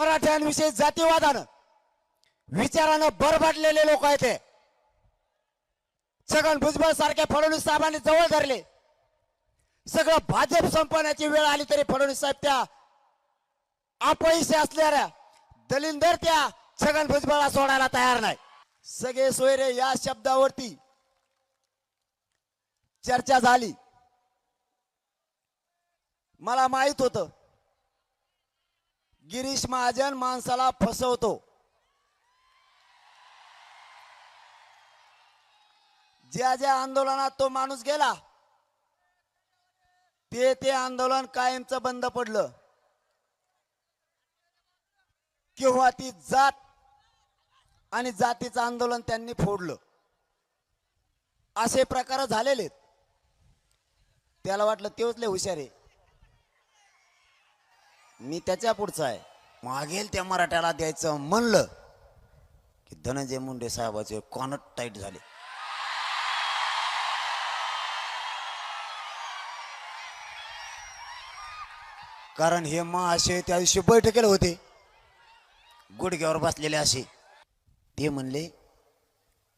मराठ्यांविषयी जातीवादानं विचारानं बरबाटलेले लोक आहेत ते छगन भुजबळ सारख्या फडणवीस साहेबांनी जवळ धरले. सगळं भाजप संपवण्याची वेळ आली तरी फडणवीस साहेब त्या अपयशी असणाऱ्या दलिंदर त्या छगन भुजबळला सोडायला तयार नाही. सगळे सोयरे या शब्दावरती चर्चा झाली. मला माहीत होतं गिरीश महाजन माणसाला फसवतो. ज्या ज्या आंदोलनात तो माणूस गेला ते ते आंदोलन कायमचं बंद पडलं. किंवा ती जात आणि जातीचं आंदोलन त्यांनी फोडलं. असे प्रकार झालेले त्याला वाटलं तेच लय हुशार आहे. मी त्याच्या पुढचा आहे. मागेल त्या मराठ्याला द्यायचं म्हणलं की धनंजय मुंडे साहेबाचे कॉनट टाईट झाले. कारण हे महाशय त्या दिवशी बैठकीला होते. गुडघ्यावर बसलेले असे. ते म्हणले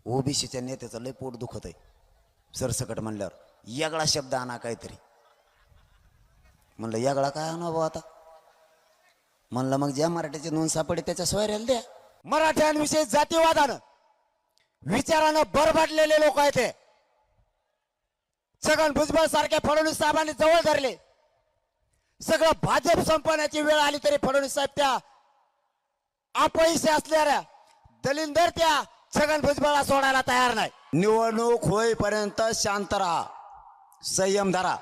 ओबीसीच्या नेत्याचं लय पोट दुखत आहे. सरसकट म्हणल्यावर यागळा शब्द आणा काहीतरी. म्हणलं यागळा काय आणा भाऊ आता? म्हणलं मग ज्या मराठ्याचे नोंद सापडे त्याच्या सोयऱ्याला द्या. मराठ्यांविषयी जातीवादानं विचारानं बरबाटलेले लोक आहेत ते छगन भुजबळ सारख्या फडणवीस साहेबांनी जवळ धरले. सगळं भाजप संपवण्याची वेळ आली तरी फडणवीस साहेब त्या अपयशी असणाऱ्या दलिंदर त्या छगन भुजबळला सोडायला तयार नाही. निवडणूक होईपर्यंत शांत राहा संयम धरा.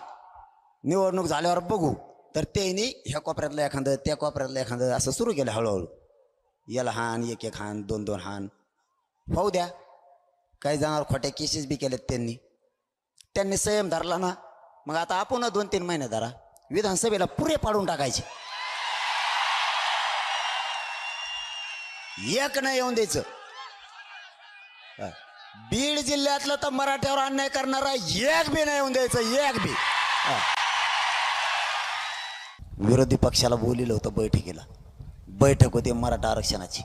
निवडणूक झाल्यावर बघू. तर त्यांनी ह्या कोपऱ्यातलं एखादं त्या कोपऱ्यातलं एखादं असं सुरू केलं हळूहळू. याला हान एक एक हान दोन दोन हान. होऊ द्या. काही जणांवर खोट्या केसेस बी केलेत त्यांनी. त्यांनी संयम धरला ना मग आता आपण दोन तीन महिने धरा. विधानसभेला पुरे पाडून टाकायचे. एक नाही येऊन द्यायचं. बीड जिल्ह्यातलं तर मराठ्यावर अन्याय करणारा एक बी नाही येऊन द्यायचं एक बी. हा. विरोधी पक्षाला बोलिलं होतं बैठकीला. बैठक होती मराठा आरक्षणाची.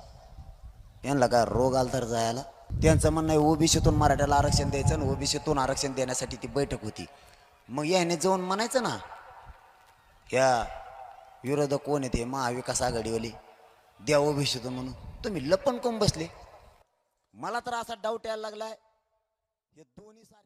यांना काय रोग आला तर जायला? त्यांचं म्हणणं आहे ओबीसीतून मराठ्याला आरक्षण द्यायचं आणि ओबीसीतून आरक्षण देण्यासाठी ती बैठक होती. मग याने जाऊन म्हणायचं ना या विरोधक कोण येते महाविकास आघाडीवाली? द्या ओबीसीतून म्हणून. तुम्ही लपण कोण बसले. मला तर असा डाऊट यायला लागलाय. हे दोन्ही सारखे